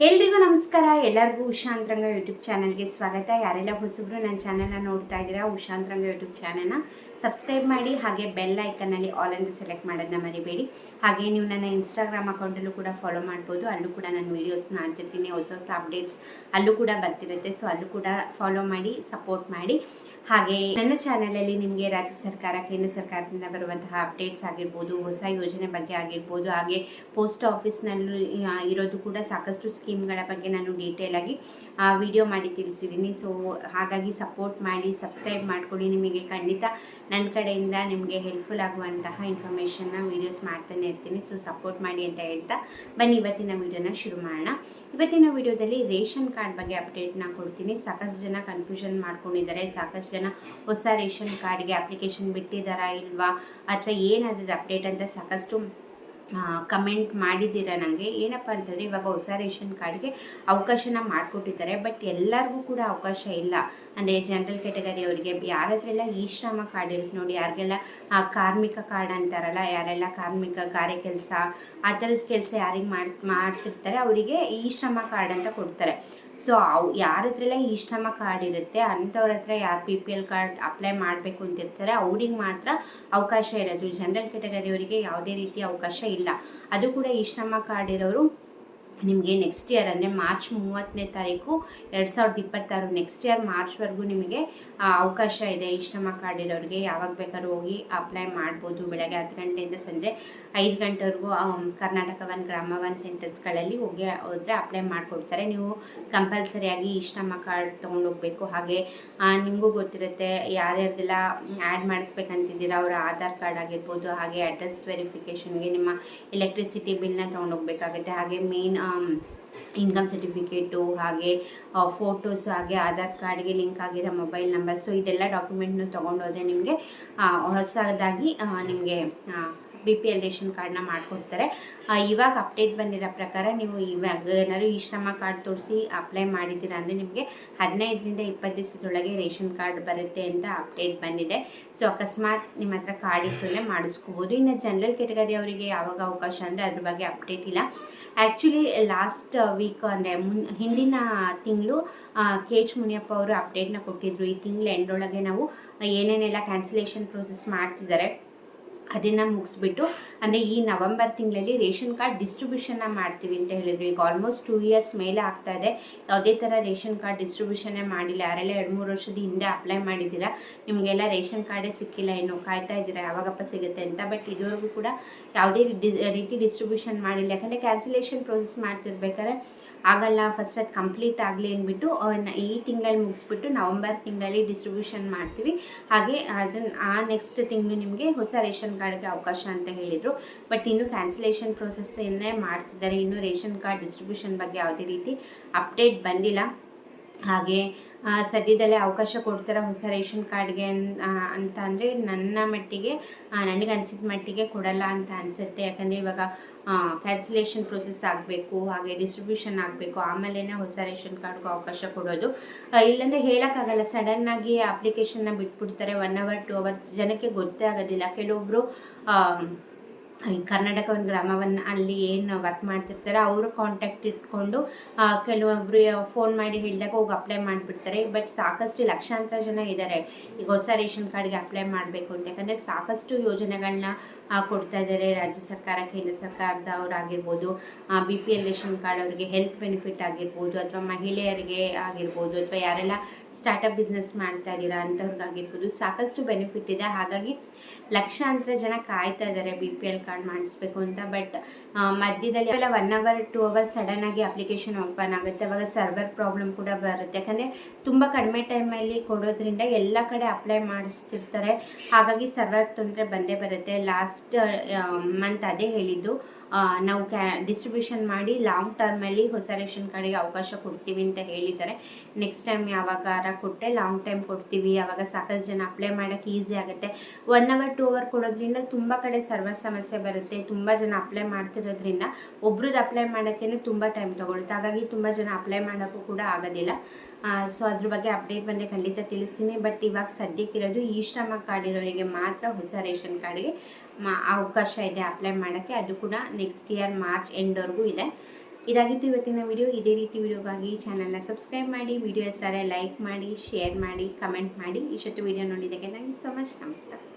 ಎಲ್ರಿಗೂ ನಮಸ್ಕಾರ. ಎಲ್ಲರಿಗೂ ಉಷಾಂತರಂಗ ಯೂಟ್ಯೂಬ್ ಚಾನಲ್ಗೆ ಸ್ವಾಗತ. ಯಾರೆಲ್ಲ ಹೊಸಬ್ರು ನನ್ನ ಚಾನಲ್ನ ನೋಡ್ತಾ ಇದ್ದೀರಾ ಉಷಾಂತರಂಗ ಯೂಟ್ಯೂಬ್ ಚಾನಲ್ನ ಸಬ್ಸ್ಕ್ರೈಬ್ ಮಾಡಿ, ಹಾಗೆ ಬೆಲ್ ಐಕನ್ನಲ್ಲಿ ಆಲ್ ಅಂತ ಸೆಲೆಕ್ಟ್ ಮಾಡೋದನ್ನ ಮರಿಬೇಡಿ. ಹಾಗೆ ನೀವು ನನ್ನ ಇನ್ಸ್ಟಾಗ್ರಾಮ್ ಅಕೌಂಟಲ್ಲೂ ಕೂಡ ಫಾಲೋ ಮಾಡ್ಬೋದು. ಅಲ್ಲೂ ಕೂಡ ನಾನು ವೀಡಿಯೋಸ್ ಮಾಡ್ತಿರ್ತೀನಿ, ಹೊಸ ಹೊಸ ಅಪ್ಡೇಟ್ಸ್ ಅಲ್ಲೂ ಕೂಡ ಬರ್ತಿರುತ್ತೆ. ಸೊ, ಅಲ್ಲೂ ಕೂಡ ಫಾಲೋ ಮಾಡಿ, ಸಪೋರ್ಟ್ ಮಾಡಿ. ಹಾಗೆ ನನ್ನ ಚಾನಲಲ್ಲಿ ನಿಮಗೆ ರಾಜ್ಯ ಸರ್ಕಾರ, ಕೇಂದ್ರ ಸರ್ಕಾರದಿಂದ ಬರುವಂತಹ ಅಪ್ಡೇಟ್ಸ್ ಆಗಿರ್ಬೋದು, ಹೊಸ ಯೋಜನೆ ಬಗ್ಗೆ ಆಗಿರ್ಬೋದು, ಹಾಗೆ ಪೋಸ್ಟ್ ಆಫೀಸ್ನಲ್ಲೂ ಇರೋದು ಕೂಡ ಸಾಕಷ್ಟು ಸ್ಕೀಮ್ಗಳ ಬಗ್ಗೆ ನಾನು ಡೀಟೇಲ್ ಆಗಿ ವಿಡಿಯೋ ಮಾಡಿ ತಿಳಿಸಿದ್ದೀನಿ. ಸೊ ಹಾಗಾಗಿ ಸಪೋರ್ಟ್ ಮಾಡಿ ಸಬ್ಸ್ಕ್ರೈಬ್ ಮಾಡ್ಕೊಳ್ಳಿ. ನಿಮಗೆ ಖಂಡಿತ ನನ್ನ ಕಡೆಯಿಂದ ನಿಮಗೆ ಹೆಲ್ಪ್ಫುಲ್ ಆಗುವಂತಹ ಇನ್ಫಾರ್ಮೇಷನ್ನ ವೀಡಿಯೋಸ್ ಮಾಡ್ತಾನೆ ಇರ್ತೀನಿ. ಸೊ ಸಪೋರ್ಟ್ ಮಾಡಿ ಅಂತ ಹೇಳ್ತಾ ಬನ್ನಿ. ಇವತ್ತಿನ ವಿಡಿಯೋನ ಶುರು ಮಾಡೋಣ. ಇವತ್ತಿನ ವಿಡಿಯೋದಲ್ಲಿ ರೇಷನ್ ಕಾರ್ಡ್ ಬಗ್ಗೆ ಅಪ್ಡೇಟ್ನ ಕೊಡ್ತೀನಿ. ಸಾಕಷ್ಟು ಜನ ಕನ್ಫ್ಯೂಷನ್ ಮಾಡ್ಕೊಂಡಿದ್ದಾರೆ. ಸಾಕಷ್ಟು ಜನ ಹೊಸ ರೇಷನ್ ಕಾರ್ಡ್ಗೆ ಅಪ್ಲಿಕೇಶನ್ ಬಿಟ್ಟಿದ್ದಾರಾ ಇಲ್ವಾ? ಅಥವಾ ಏನಾದ್ರೆ ಅಪ್ಡೇಟ್ ಅಂತ ಸಾಕಷ್ಟು ಕಮೆಂಟ್ ಮಾಡಿದ್ದೀರ ನನಗೆ ಏನಪ್ಪ ಅಂತಂದರೆ ಇವಾಗ ಹೊಸ ರೇಷನ್ ಕಾರ್ಡ್ಗೆ ಅವಕಾಶನ ಮಾಡಿಕೊಟ್ಟಿದ್ದಾರೆ. ಬಟ್ ಎಲ್ಲರಿಗೂ ಕೂಡ ಅವಕಾಶ ಇಲ್ಲ. ಅಂದರೆ ಜನರಲ್ ಕ್ಯಾಟಗರಿ ಅವರಿಗೆ ಯಾರ ಹತ್ರ ಎಲ್ಲ ಈ ಶ್ರಮ ಕಾರ್ಡ್ ಇರುತ್ತೆ ನೋಡಿ, ಯಾರಿಗೆಲ್ಲ ಕಾರ್ಮಿಕ ಕಾರ್ಡ್ ಅಂತಾರಲ್ಲ, ಯಾರೆಲ್ಲ ಕಾರ್ಮಿಕ ಗಾರೆ ಕೆಲಸ, ಆ ಥರದ ಕೆಲಸ ಯಾರಿಗೆ ಮಾಡಿ, ಮಾಡ್ತಿರ್ತಾರೆ, ಅವರಿಗೆ ಈ ಶ್ರಮ ಕಾರ್ಡ್ ಅಂತ ಕೊಡ್ತಾರೆ. ಸೊ ಅವು ಯಾರ ಹತ್ರ ಎಲ್ಲ ಕಾರ್ಡ್ ಇರುತ್ತೆ, ಅಂಥವ್ರ ಹತ್ರ ಯಾರು P P L card apply ಮಾಡಬೇಕು ಅಂತಿರ್ತಾರೆ ಅವ್ರಿಗೆ ಮಾತ್ರ ಅವಕಾಶ ಇರೋದು. ಜನರಲ್ ಕ್ಯಾಟಗರಿಯವರಿಗೆ ಯಾವುದೇ ರೀತಿಯ ಅವಕಾಶ ಇಲ್ಲ. ಅದು ಕೂಡ ಶ್ರಮ ಕಾರ್ಡ್ ಇರೋರು ನಿಮಗೆ ನೆಕ್ಸ್ಟ್ ಇಯರ್ ಅಂದರೆ ಮಾರ್ಚ್ ಮೂವತ್ತನೇ ತಾರೀಕು ಎರಡು ಸಾವಿರದ ಇಪ್ಪತ್ತಾರು ನೆಕ್ಸ್ಟ್ ಇಯರ್ ಮಾರ್ಚ್ವರೆಗೂ ನಿಮಗೆ ಅವಕಾಶ ಇದೆ. ಈ ಶ್ರಮ ಕಾರ್ಡ್ ಇರೋರಿಗೆ ಯಾವಾಗ ಬೇಕಾದ್ರೂ ಹೋಗಿ ಅಪ್ಲೈ ಮಾಡ್ಬೋದು. ಬೆಳಗ್ಗೆ ಹತ್ತು ಗಂಟೆಯಿಂದ ಸಂಜೆ ಐದು ಗಂಟೆವರೆಗೂ ಕರ್ನಾಟಕ ಒನ್ ಗ್ರಾಮ ಒನ್ ಸೆಂಟರ್ಸ್ಗಳಲ್ಲಿ ಹೋಗಿ ಹೋದರೆ ಅಪ್ಲೈ ಮಾಡಿಕೊಡ್ತಾರೆ. ನೀವು ಕಂಪಲ್ಸರಿಯಾಗಿ ಈ ಶ್ರಮ ಕಾರ್ಡ್ ತೊಗೊಂಡೋಗ್ಬೇಕು ಹಾಗೆ ಆ, ನಿಮಗೂ ಗೊತ್ತಿರುತ್ತೆ ಯಾರ್ಯಾರ್ದೆಲ್ಲ ಆ್ಯಡ್ ಮಾಡಿಸ್ಬೇಕಂತಿದ್ದೀರಾ ಅವರ ಆಧಾರ್ ಕಾರ್ಡ್ ಆಗಿರ್ಬೋದು ಹಾಗೆ ಅಡ್ರೆಸ್ ವೆರಿಫಿಕೇಷನ್ಗೆ ನಿಮ್ಮ ಎಲೆಕ್ಟ್ರಿಸಿಟಿ ಬಿಲ್ನ ತೊಗೊಂಡೋಗ್ಬೇಕಾಗುತ್ತೆ ಹಾಗೆ ಮೇನ್ ಇನ್ಕಮ್ ಸರ್ಟಿಫಿಕೇಟು ಹಾಗೆ ಫೋಟೋಸ್ ಹಾಗೆ ಆಧಾರ್ ಕಾರ್ಡ್ಗೆ ಲಿಂಕ್ ಆಗಿರೋ ಮೊಬೈಲ್ ನಂಬರ್ ಸೊ ಇದೆಲ್ಲ ಡಾಕ್ಯುಮೆಂಟ್ನ ತೊಗೊಂಡೋದ್ರೆ ನಿಮಗೆ ಹೊಸದಾಗಿ ನಿಮಗೆ ಬಿ ಪಿ ಎಲ್ ರೇಷನ್ ಕಾರ್ಡ್ನ ಮಾಡಿಕೊಡ್ತಾರೆ. ಇವಾಗ ಅಪ್ಡೇಟ್ ಬಂದಿರೋ ಪ್ರಕಾರ ನೀವು ಇವಾಗ ಏನಾದರೂ ಈ ಶ್ರಮ ಕಾರ್ಡ್ ತೋರಿಸಿ ಅಪ್ಲೈ ಮಾಡಿದ್ದೀರಾ ಅಂದರೆ ನಿಮಗೆ ಹದಿನೈದರಿಂದ ಇಪ್ಪತ್ತು ದಿವಸದೊಳಗೆ ರೇಷನ್ ಕಾರ್ಡ್ ಬರುತ್ತೆ ಅಂತ ಅಪ್ಡೇಟ್ ಬಂದಿದೆ. ಸೊ ಅಕಸ್ಮಾತ್ ನಿಮ್ಮ ಹತ್ರ ಕಾರ್ಡ್ ಇಟ್ಟರೆ ಮಾಡಿಸ್ಕೋಬೋದು. ಇನ್ನು ಜನರಲ್ ಕೆಟಗರಿ ಅವರಿಗೆ ಯಾವಾಗ ಅವಕಾಶ ಅಂದರೆ ಅದ್ರ ಬಗ್ಗೆ ಅಪ್ಡೇಟ್ ಇಲ್ಲ. ಆ್ಯಕ್ಚುಲಿ ಲಾಸ್ಟ್ ವೀಕ್ ಅಂದರೆ ಮುನ್, ಹಿಂದಿನ ತಿಂಗಳು ಕೆ ಎಚ್ ಮುನಿಯಪ್ಪ ಅವರು ಅಪ್ಡೇಟ್ನ ಕೊಟ್ಟಿದ್ರು. ಈ ತಿಂಗಳು ಎಂಡೊಳಗೆ ನಾವು ಏನೇನೆಲ್ಲ ಕ್ಯಾನ್ಸಲೇಷನ್ ಪ್ರೋಸೆಸ್ ಮಾಡ್ತಿದ್ದಾರೆ. ಅದನ್ನು ಮುಗಿಸ್ಬಿಟ್ಟು, ಅಂದರೆ ಈ ನವಂಬರ್ ತಿಂಗಳಲ್ಲಿ ರೇಷನ್ ಕಾರ್ಡ್ ಡಿಸ್ಟ್ರಿಬ್ಯೂಷನ್ನ ಮಾಡ್ತೀವಿ ಅಂತ ಹೇಳಿದ್ರು. ಈಗ ಆಲ್ಮೋಸ್ಟ್ ಟೂ ಇಯರ್ಸ್ ಮೇಲೆ ಆಗ್ತಾ ಇದೆ. ಯಾವುದೇ ಥರ ರೇಷನ್ ಕಾರ್ಡ್ ಡಿಸ್ಟ್ರಿಬ್ಯೂಷನ್ನೇ ಮಾಡಿಲ್ಲ. ಯಾರೆಲ್ಲ ಎರಡು ಮೂರು ವರ್ಷದ ಹಿಂದೆ ಅಪ್ಲೈ ಮಾಡಿದ್ದೀರಾ, ನಿಮಗೆಲ್ಲ ರೇಷನ್ ಕಾರ್ಡೇ ಸಿಕ್ಕಿಲ್ಲ. ಏನು ಕಾಯ್ತಾ ಇದ್ದೀರಾ, ಯಾವಾಗಪ್ಪ ಸಿಗುತ್ತೆ ಅಂತ. ಬಟ್ ಇದುವರೆಗೂ ಕೂಡ ಯಾವುದೇ ರೀತಿ ಡಿಸ್ಟ್ರಿಬ್ಯೂಷನ್ ಮಾಡಿಲ್ಲ. ಯಾಕಂದರೆ ಕ್ಯಾನ್ಸಲೇಷನ್ ಪ್ರೊಸೆಸ್ ಮಾಡ್ತಿರ್ಬೇಕಾದ್ರೆ ಆಗಲ್ಲ. ಫಸ್ಟ್ ಅದು ಕಂಪ್ಲೀಟ್ ಆಗಲಿ ಅಂದ್ಬಿಟ್ಟು ಈ ತಿಂಗಳಲ್ಲಿ ಮುಗಿಸ್ಬಿಟ್ಟು ನವಂಬರ್ ತಿಂಗಳಲ್ಲಿ ಡಿಸ್ಟ್ರಿಬ್ಯೂಷನ್ ಮಾಡ್ತೀವಿ. ಹಾಗೆ ಅದನ್ನು ಆ ನೆಕ್ಸ್ಟ್ ತಿಂಗಳು ನಿಮಗೆ ಹೊಸ ರೇಷನ್ ಕಾರ್ಡ್ಗೆ ಅವಕಾಶ ಅಂತ ಹೇಳಿದರು. ಬಟ್ ಇನ್ನು ಕ್ಯಾನ್ಸಲೇಷನ್ ಪ್ರೊಸೆಸ್ಸನ್ನೇ ಮಾಡ್ತಿದ್ದಾರೆ, ಇನ್ನು ರೇಷನ್ ಕಾರ್ಡ್ ಡಿಸ್ಟ್ರಿಬ್ಯೂಷನ್ ಬಗ್ಗೆ ಯಾವುದೇ ರೀತಿ ಅಪ್ಡೇಟ್ ಬಂದಿಲ್ಲ. ಹಾಗೆ ಸದ್ಯದಲ್ಲೇ ಅವಕಾಶ ಕೊಡ್ತಾರೆ ಹೊಸ ರೇಷನ್ ಕಾರ್ಡ್ಗೆ ಅಂತ ಅಂದರೆ ನನ್ನ ಮಟ್ಟಿಗೆ ನನಗೆ ಅನಿಸಿದ ಮಟ್ಟಿಗೆ ಕೊಡಲ್ಲ ಅಂತ ಅನಿಸುತ್ತೆ. ಯಾಕಂದರೆ ಇವಾಗ ಕ್ಯಾನ್ಸಲೇಷನ್ ಪ್ರೊಸೆಸ್ ಆಗಬೇಕು, ಹಾಗೆ ಡಿಸ್ಟ್ರಿಬ್ಯೂಷನ್ ಆಗಬೇಕು ಆಮೇಲೆ ಹೊಸ ರೇಷನ್ ಕಾರ್ಡ್ಗೂ ಅವಕಾಶ ಕೊಡೋದು. ಇಲ್ಲಾಂದರೆ ಹೇಳೋಕ್ಕಾಗಲ್ಲ ಸಡನ್ನಾಗಿ ಅಪ್ಲಿಕೇಶನ್ನ ಬಿಟ್ಬಿಡ್ತಾರೆ ಒನ್ ಅವರ್ ಟು ಅವರ್ಸ್ ಜನಕ್ಕೆ ಗೊತ್ತೇ ಆಗೋದಿಲ್ಲ. ಕೆಲವೊಬ್ಬರು ಕರ್ನಾಟಕ ಒಂದು ಗ್ರಾಮವನ್ನು ಅಲ್ಲಿ ಏನು ವರ್ಕ್ ಮಾಡ್ತಿರ್ತಾರೆ ಅವರು ಕಾಂಟ್ಯಾಕ್ಟ್ ಇಟ್ಕೊಂಡು ಕೆಲವೊಬ್ಬರು ಫೋನ್ ಮಾಡಿ ಹೇಳಿದಾಗ ಹೋಗಿ ಅಪ್ಲೈ ಮಾಡಿಬಿಡ್ತಾರೆ. ಬಟ್ ಸಾಕಷ್ಟು ಲಕ್ಷಾಂತರ ಜನ ಇದ್ದಾರೆ ಈಗ ಹೊಸ ರೇಷನ್ ಕಾರ್ಡ್ಗೆ ಅಪ್ಲೈ ಮಾಡಬೇಕು ಅಂತ. ಯಾಕಂದರೆ ಸಾಕಷ್ಟು ಯೋಜನೆಗಳನ್ನ ಕೊಡ್ತಾ ಇದ್ದಾರೆ ರಾಜ್ಯ ಸರ್ಕಾರ, ಕೇಂದ್ರ ಸರ್ಕಾರದವರಾಗಿರ್ಬೋದು B P L ration card ಅವರಿಗೆ ಹೆಲ್ತ್ ಬೆನಿಫಿಟ್ ಆಗಿರ್ಬೋದು, ಅಥವಾ ಮಹಿಳೆಯರಿಗೆ ಆಗಿರ್ಬೋದು, ಅಥವಾ ಯಾರೆಲ್ಲ ಸ್ಟಾರ್ಟಪ್ ಬಿಸ್ನೆಸ್ ಮಾಡ್ತಾ ಇದ್ದೀರಾ ಅಂಥವ್ರಿಗಾಗಿರ್ಬೋದು ಸಾಕಷ್ಟು ಬೆನಿಫಿಟ್ ಇದೆ. ಹಾಗಾಗಿ ಲಕ್ಷಾಂತರ ಜನ ಕಾಯ್ತಾ ಇದ್ದಾರೆ ಬಿ ಪಿ ಎಲ್ ಕಾರ್ಡ್ ಮಾಡಿಸ್ಬೇಕು ಅಂತ ಬಟ್ ಮಧ್ಯದಲ್ಲಿ ಎಲ್ಲ ಒನ್ ಅವರ್ ಟೂ ಸಡನ್ ಆಗಿ ಅಪ್ಲಿಕೇಶನ್ ಓಪನ್ ಆಗುತ್ತೆ. ಅವಾಗ ಸರ್ವರ್ ಪ್ರಾಬ್ಲಮ್ ಕೂಡ ಬರುತ್ತೆ. ಯಾಕಂದರೆ ತುಂಬ ಕಡಿಮೆ ಟೈಮಲ್ಲಿ ಕೊಡೋದ್ರಿಂದ ಎಲ್ಲ ಕಡೆ ಅಪ್ಲೈ ಮಾಡಿಸ್ತಿರ್ತಾರೆ. ಹಾಗಾಗಿ ಸರ್ವರ್ ತೊಂದರೆ ಬಂದೇ ಬರುತ್ತೆ. ಲಾಸ್ಟ್ ಮಂತ್ ಅದೇ ಹೇಳಿದ್ದು. ನಾವು ಕ್ಯಾ ಡಿಸ್ಟ್ರಿಬ್ಯೂಷನ್ ಮಾಡಿ ಲಾಂಗ್ ಟರ್ಮಲ್ಲಿ ಹೊಸ ರೇಷನ್ ಕಾರ್ಡಿಗೆ ಅವಕಾಶ ಕೊಡ್ತೀವಿ ಅಂತ ಹೇಳಿದ್ದಾರೆ. ನೆಕ್ಸ್ಟ್ ಟೈಮ್ ಯಾವಾಗಾರ ಕೊಟ್ಟರೆ ಲಾಂಗ್ ಟೈಮ್ ಕೊಡ್ತೀವಿ. ಆವಾಗ ಸಾಕಷ್ಟು ಜನ ಅಪ್ಲೈ ಮಾಡೋಕ್ಕೆ ಈಸಿ ಆಗುತ್ತೆ. ಒನ್ ಅವರ್ ಟೂ ಅವರ್ ಕೊಡೋದ್ರಿಂದ ತುಂಬ ಕಡೆ ಸರ್ವರ್ ಸಮಸ್ಯೆ ಬರುತ್ತೆ, ತುಂಬ ಜನ ಅಪ್ಲೈ ಮಾಡ್ತಿರೋದ್ರಿಂದ ಒಬ್ರದ್ದು ಅಪ್ಲೈ ಮಾಡೋಕ್ಕೇ ತುಂಬ ಟೈಮ್ ತೊಗೊಳುತ್ತೆ. ಹಾಗಾಗಿ ತುಂಬ ಜನ ಅಪ್ಲೈ ಮಾಡೋಕ್ಕೂ ಕೂಡ ಆಗೋದಿಲ್ಲ. ಸೊ ಅದ್ರ ಬಗ್ಗೆ ಅಪ್ಡೇಟ್ ಬಂದರೆ ಖಂಡಿತ ತಿಳಿಸ್ತೀನಿ. ಬಟ್ ಇವಾಗ ಸದ್ಯಕ್ಕಿರೋದು ಈ ಶ್ರಮ ಕಾರ್ಡ್ ಇರೋರಿಗೆ ಮಾತ್ರ ಹೊಸ ರೇಷನ್ ಕಾರ್ಡ್ಗೆ ಅವಕಾಶ ಇದೆ ಅಪ್ಲೈ ಮಾಡೋಕ್ಕೆ. ಅದು ಕೂಡ ನೆಕ್ಸ್ಟ್ ಇಯರ್ ಮಾರ್ಚ್ ಎಂಡ್ವರೆಗೂ ಇದೆ. ಇದಾಗಿತ್ತು ಇವತ್ತಿನ ವಿಡಿಯೋ ಇದೇ ರೀತಿ ವಿಡಿಯೋಗಾಗಿ ಚಾನಲ್ನ ಸಬ್ಸ್ಕ್ರೈಬ್ ಮಾಡಿ ವಿಡಿಯೋ ಇಷ್ಟ ಲೈಕ್ ಮಾಡಿ ಶೇರ್ ಮಾಡಿ ಕಮೆಂಟ್ ಮಾಡಿ. ಇಷ್ಟೊತ್ತು ವಿಡಿಯೋ ನೋಡಿದ್ದಕ್ಕೆ ಥ್ಯಾಂಕ್ ಯು ಸೊ ಮಚ್ ನಮಸ್ಕಾರ.